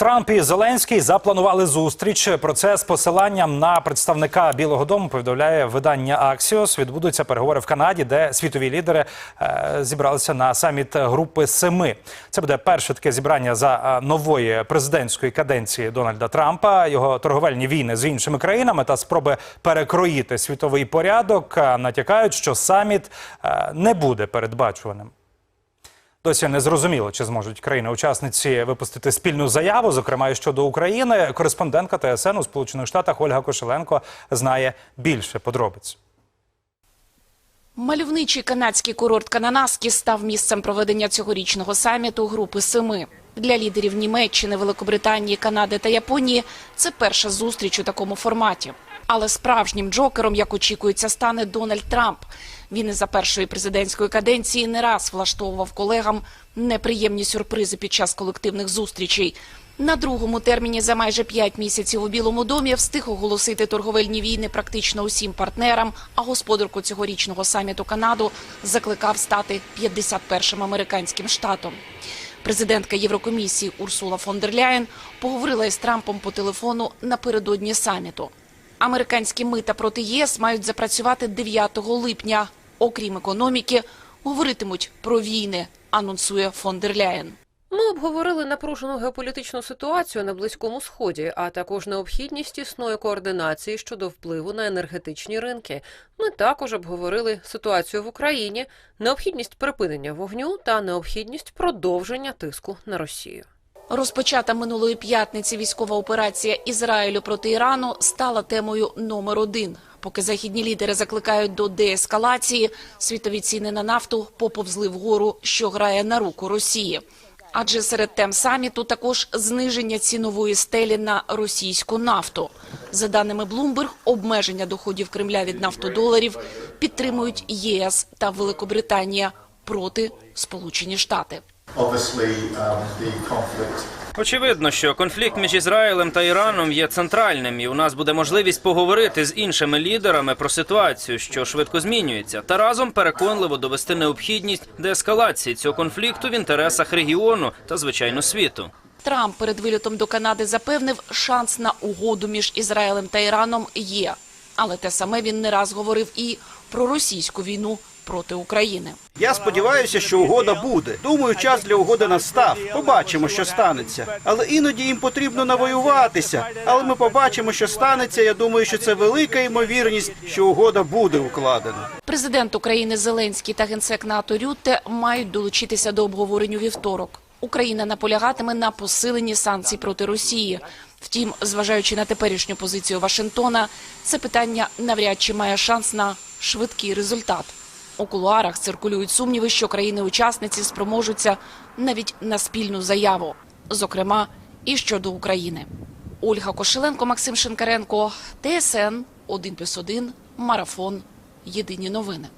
Трамп і Зеленський запланували зустріч. Про це з посиланням на представника Білого Дому повідомляє видання Аксіос. Відбудуться переговори в Канаді, де світові лідери е, зібралися на саміт групи семи. Це буде перше таке зібрання за е, нової президентської каденції Дональда Трампа. Його торговельні війни з іншими країнами та спроби перекроїти світовий порядок е, натякають, що саміт не буде передбачуваним. Досі не зрозуміло, чи зможуть країни-учасниці випустити спільну заяву, зокрема і щодо України. Кореспондентка ТСН у Сполучених Штатах Ольга Кошеленко знає більше подробиць. Мальовничий канадський курорт Кананаски став місцем проведення цьогорічного саміту групи семи. Для лідерів Німеччини, Великобританії, Канади та Японії це перша зустріч у такому форматі. Але справжнім джокером, як очікується, стане Дональд Трамп. Він і за першої президентської каденції не раз влаштовував колегам неприємні сюрпризи під час колективних зустрічей. На другому терміні за майже п'ять місяців у Білому домі встиг оголосити торговельні війни практично усім партнерам. А господарку цьогорічного саміту Канаду закликав стати 51-м американським штатом. Президентка Єврокомісії Урсула фон дер Ляєн поговорила із Трампом по телефону напередодні саміту. Американські мита проти ЄС мають запрацювати 9 липня. Окрім економіки, говоритимуть про війни, анонсує фон дер Ляєн. Ми обговорили напружену геополітичну ситуацію на Близькому Сході, а також необхідність тісної координації щодо впливу на енергетичні ринки. Ми також обговорили ситуацію в Україні, необхідність припинення вогню та необхідність продовження тиску на Росію. Розпочата минулої п'ятниці військова операція Ізраїлю проти Ірану стала темою номер один. Поки західні лідери закликають до деескалації, світові ціни на нафту поповзли вгору, що грає на руку Росії. Адже серед тем саміту також зниження цінової стелі на російську нафту. За даними Bloomberg, обмеження доходів Кремля від нафтодоларів підтримують ЄС та Великобританія проти Сполучені Штати. Um, Очевидно, що конфлікт між Ізраїлем та Іраном є центральним, і у нас буде можливість поговорити з іншими лідерами про ситуацію, що швидко змінюється, та разом переконливо довести необхідність деескалації цього конфлікту в інтересах регіону та звичайно світу. Трамп перед вилітом до Канади запевнив, шанс на угоду між Ізраїлем та Іраном є. Але те саме він не раз говорив і про російську війну проти України. Я сподіваюся, що угода буде. Думаю, час для угоди настав. Побачимо, що станеться. Але іноді їм потрібно навоюватися. Але ми побачимо, що станеться. Я думаю, що це велика ймовірність, що угода буде укладена. Президент України Зеленський та генсек НАТО Рютте мають долучитися до обговорень у вівторок. Україна наполягатиме на посиленні санкцій проти Росії. Втім, зважаючи на теперішню позицію Вашингтона, це питання навряд чи має шанс на швидкий результат. У кулуарах циркулюють сумніви, що країни-учасниці спроможуться навіть на спільну заяву, зокрема і щодо України. Ольга Кошеленко, Максим Шинкаренко, ТСН 1+,1, Марафон. Єдині новини.